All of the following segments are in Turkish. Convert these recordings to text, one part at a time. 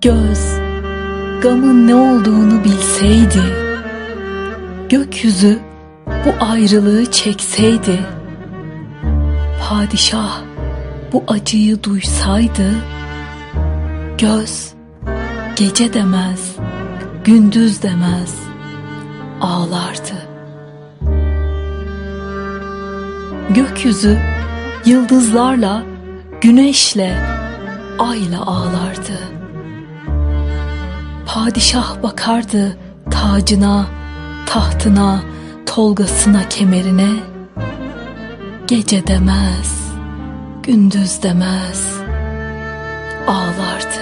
Göz gamın ne olduğunu bilseydi Gökyüzü bu ayrılığı çekseydi Padişah bu acıyı duysaydı Göz gece demez, gündüz demez ağlardı. Gökyüzü yıldızlarla, güneşle, ayla ağlardı. Padişah bakardı tacına, tahtına, tolgasına, kemerine. Gece demez, gündüz demez, ağlardı.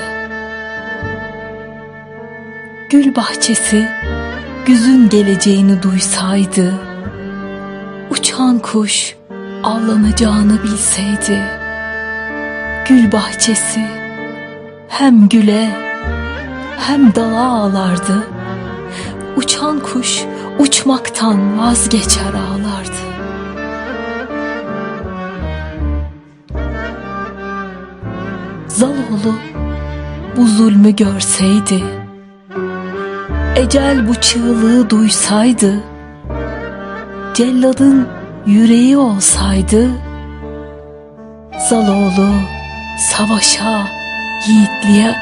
Gül bahçesi güzün geleceğini duysaydı, uçan kuş avlanacağını bilseydi, gül bahçesi hem güle hem dala ağlardı, uçan kuş uçmaktan vazgeçer ağlardı. Zaloğlu bu zulmü görseydi, ecel bu çığlığı duysaydı, celladın yüreği olsaydı, Zaloğlu savaşa, yiğitliğe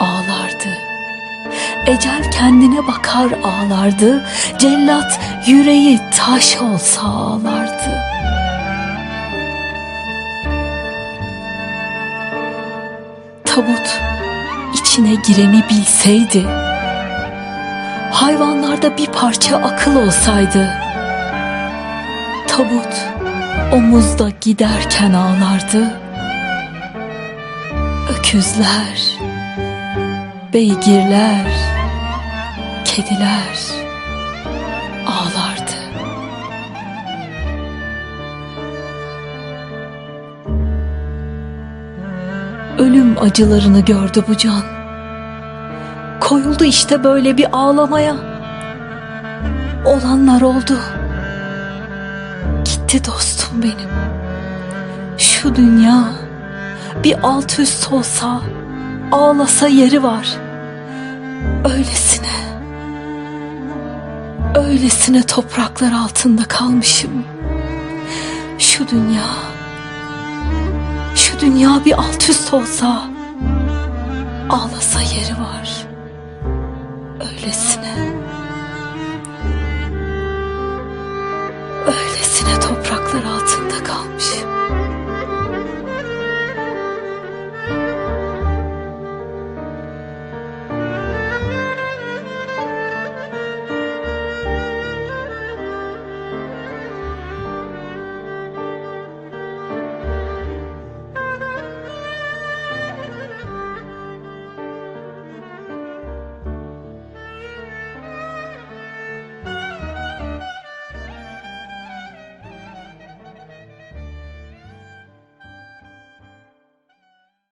ağlardı. Ecel kendine bakar ağlardı, cellat yüreği taş olsa ağlardı. Tabut içine gireni bilseydi, hayvanlarda bir parça akıl olsaydı, tabut omuzda giderken ağlardı. Öküzler, beygirler, kediler ağlardı. Ölüm acılarını gördü bu can. Koyuldu işte böyle bir ağlamaya. Olanlar oldu. Gitti dostum benim. Şu dünya bir alt üst olsa, ağlasa yeri var. Öylesine, Öylesine topraklar altında kalmışım. Şu dünya, şu dünya bir alt üst olsa, ağlasa yeri var. Öylesine.